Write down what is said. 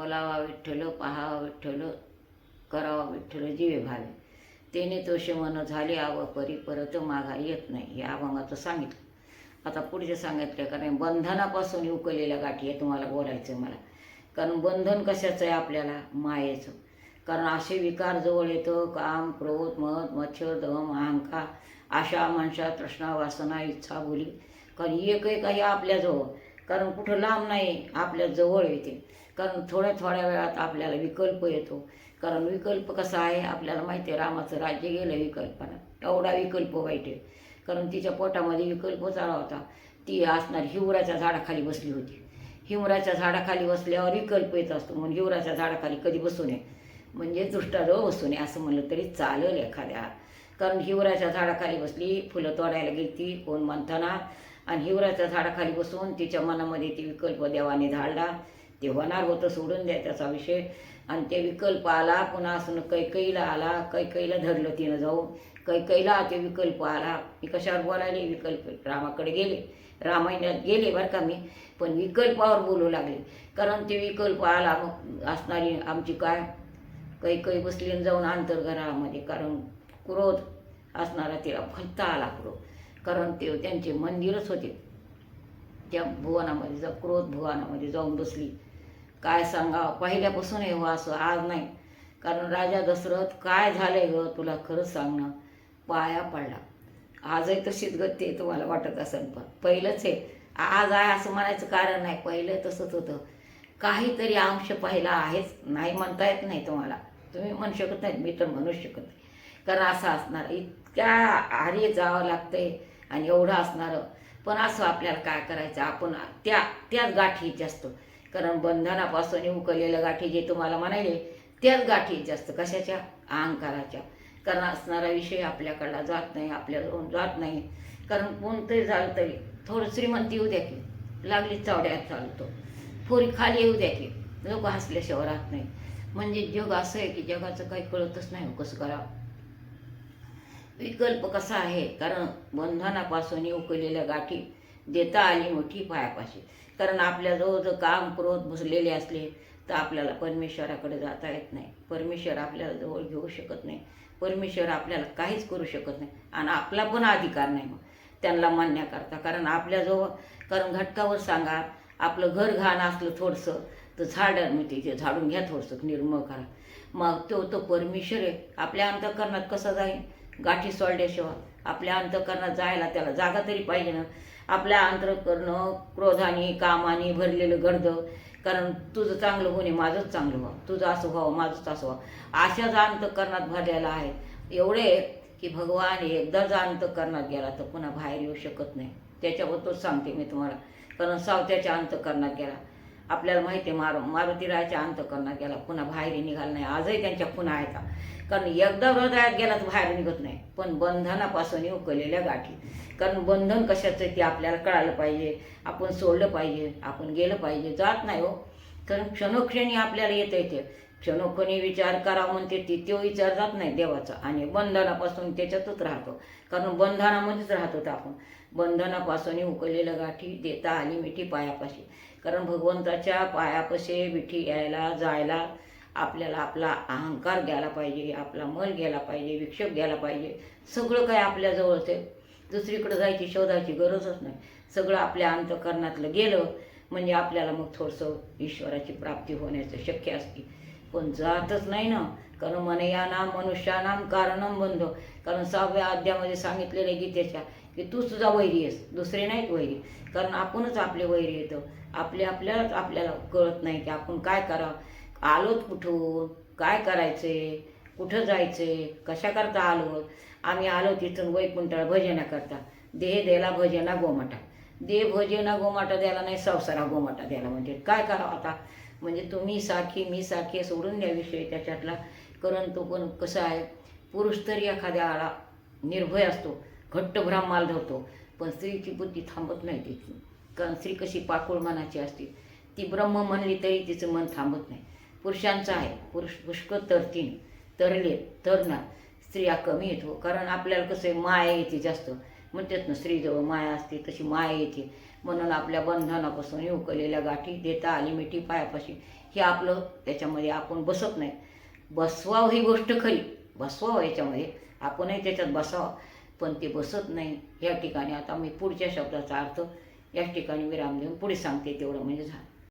बोलावा विठ्ठल पहावा विठ्ठल करावा विठ्ठल जीवे भावे. तेने तोषे मन झाले आव परी परत मागा येत नाही. हे अभंगाचं सांगितलं. आता पुढचे सांगितलं कारण बंधनापासून उकलेल्या गाठी आहे तुम्हाला बोलायचं आहे मला. कारण बंधन कशाचं आहे आपल्याला? मायेचं. कारण असे विकार जवळ येतं काम क्रोध मत मच्छर दम अहंकार आशा मनशा तृष्णा वासना इच्छा बोली. कारण एक एक आपल्याजवळ. कारण कुठं लांब नाही आपल्या जवळ येते. कारण थोड्या थोड्या वेळात आपल्याला विकल्प येतो. कारण विकल्प कसा आहे आपल्याला माहिती आहे रामाचं राज्य गेलं विकल्पानं. एवढा विकल्प वाईट आहे. कारण तिच्या पोटामध्ये विकल्प चालला होता. ती असणार हिवराच्या झाडाखाली बसली होती. हिवराच्या झाडाखाली बसल्यावर विकल्प येत असतो. म्हणून हिवराच्या झाडाखाली कधी बसू नये. म्हणजे दृष्टाजवळ बसू नये असं म्हणलं तरी चालेल एखाद्या. कारण हिवराच्या झाडाखाली बसली फुलं तोडायला गेली ती कोण म्हणताना आणि हिवराच्या झाडाखाली बसून तिच्या मनामध्ये ती विकल्प देवाने धाडला ते होणार होतं सोडून द्या त्याचा विषय. आणि ते विकल्प आला पुन्हा असून कैकईला आला. कैकईला धरलं तिनं जाऊन. कैकईला ते विकल्प आला. मी कशावर बोलायले? विकल्प रामाकडे गेले. रामायणात गेले बरं का मी. पण विकल्पावर बोलू लागले. कारण ते विकल्प आला मग असणारी आमची काय? कैकई बसली आणि जाऊन अंतर्घरामध्ये. कारण क्रोध असणारा तिला फलता आला क्रोध. कारण ते त्यांचे मंदिरच होते. त्या भुवनामध्ये जा क्रोध भुवनामध्ये जाऊन बसली. काय सांगावं? पहिल्यापासून हे असं आज नाही. कारण राजा दशरथ काय झालंय ग तुला खरंच सांगणं? पाया पडला. आजही तशीच गती आहे तुम्हाला वाटत असेल पण पहिलंच आहे आज आहे असं म्हणायचं कारण नाही. पहिलं तसंच होतं. काहीतरी अंश पाहिला आहेच. नाही म्हणता येत नाही तुम्हाला. तुम्ही म्हणू शकत नाही मी तर म्हणूच शकत नाही. कारण असं असणार. इतक्या आर्य जावं लागतंय आणि एवढं असणारं. पण असं आपल्याला काय करायचं? आपण त्या त्याच गाठी जास्त. कारण बंधनापासून उकलेल्या गाठी जे तुम्हाला म्हणाले त्याच गाठी जास्त. कशाच्या? अहंकाराच्या. कारण असणारा विषय आपल्याकडला जात नाही आपल्याला जात नाही. कारण कोणतंही झालं तरी थोडं श्रीमंती येऊ द्या की. लागली चवड्यात चालतो. पोरी खाली येऊ द्या की. लोक हसल्याशिवाय राहत नाही. म्हणजे जग असं आहे की जगाचं काही कळतच नाही हो कसं करावं. विकल्प कसा आहे? कारण बंधनापासून उकलेल्या गाठी देता आली मोठी पायापाशी. कारण आपल्याजवळ जर काम क्रोध बसलेले असले तर आपल्याला परमेश्वराकडे जाता येत नाही. परमेश्वर आपल्याला जवळ घेऊ शकत नाही. परमेश्वर आपल्याला काहीच करू शकत नाही. आणि आपला पण अधिकार नाही मग. त्यांना मान्य कारण आपल्याजवळ कारण घटकावर सांगा आपलं घर घाण असलं थोडंसं तर झाड मी तिथे झाडून घ्या थोडंसं निर्मळ करा. मग तो तो परमेश्वर आहे. आपल्या अंतकरणात कसं जाईल? गाठी सोडल्याशिवाय आपल्या अंतकरणात जायला त्याला जागा तरी पाहिजे ना. आपल्या अंतकरणं क्रोधाने कामाने भरलेलं गर्द. कारण तुझं चांगलं होणे माझंच चांगलं व्हावं. तुझं असं व्हावं माझंच असं व्हावं. अशाच अंतकरणात भरलेला आहे. एवढे की भगवान एकदा जा अंतकरणात गेला तर पुन्हा बाहेर येऊ शकत नाही. त्याच्याबद्दल सांगते मी तुम्हाला. कारण सावत्याच्या अंतकरणात गेला. आपल्याला माहिती आहे मारू मारुतीरायाच्या अंतकरणात गेला पुन्हा बाहेर निघाला नाही. आजही त्यांच्या पुन्हा आहेत. कारण एकदा हृदयात गेला तर बाहेर निघत नाही. पण बंधनापासून उकलेल्या गाठी. कारण बंधन कशाचं आहे ते आपल्याला कळालं पाहिजे. आपण सोडलं पाहिजे आपण गेलं पाहिजे. जात नाही हो. कारण क्षणोक्षणी आपल्याला येतं येते. क्षणोक्षणी विचार करा म्हणते ती तो विचार जात नाही देवाचा. आणि बंधनापासून त्याच्यातच राहतो. कारण बंधनामध्येच राहतो आपण. बंधनापासून उकळलेलं गाठी देता आली मिठी पायापाशी. कारण भगवंताच्या पायापाशी विठी यायला जायला आपल्याला आपला अहंकार घ्यायला पाहिजे आपला मन घ्यायला पाहिजे विक्षेप घ्यायला पाहिजे. सगळं काय आपल्याजवळच आहे. दुसरीकडे जायची शोधायची गरजच नाही. सगळं आपल्या अंतकरणातलं गेलं म्हणजे आपल्याला मग थोडंसं ईश्वराची प्राप्ती होण्याचं शक्य असते. पण जातच नाही ना. कारण मनयानाम मनुष्यानाम कारणम बंध कारण सहाव्या अध्यामध्ये सांगितलेलं गीतेच्या की तू तुझा वैरी आहेस. दुसरे नाहीत वैरी. कारण आपणच आपले वैरी येतो. आपले आपल्यालाच आपल्याला कळत नाही की आपण काय करावं. आलोत कुठून? काय करायचे? कुठं जायचे? कशा करता आलो आम्ही आलो तिथून वैकुंठळ भजना करता. देह द्यायला भजना गोमाटा. देह भजना गोमाटा द्यायला नाही संसारा गोमाटा द्यायला म्हणजे काय करावं आता? म्हणजे तुम्ही साखी मी साखी सोडून द्या विषय त्याच्यातला. कारण तो पण कसा आहे? पुरुष तरी एखाद्याला निर्भय असतो. घट्ट ब्राह्माल धरतो. पण स्त्रीची बुद्धी थांबत नाही तिची. कारण स्त्री कशी पाकुळ मनाची असते. ती ब्रह्म म्हणली तरी तिचं मन थांबत नाही. पुरुषांचं आहे. पुरुष पुष्कळ तरतीन तरले तरणार. स्त्रिया कमी येतो हो. कारण आपल्याला कसं आहे माया येते जास्त. म्हणतात ना स्त्रीजवळ माया असते तशी माया येते. म्हणून आपल्या बंधनापासून उकलेल्या गाठी देता आली मिठी पायापाशी. हे आपलं त्याच्यामध्ये आपण बसत नाही. बसवावं ही गोष्ट खरी. बसवावं याच्यामध्ये. आपणही त्याच्यात बसावं. पण ते बसत नाही. या ठिकाणी आता मी पुढच्या शब्दाचा अर्थ या ठिकाणी विराम देऊन पुढे सांगते तेवढं म्हणजे झालं.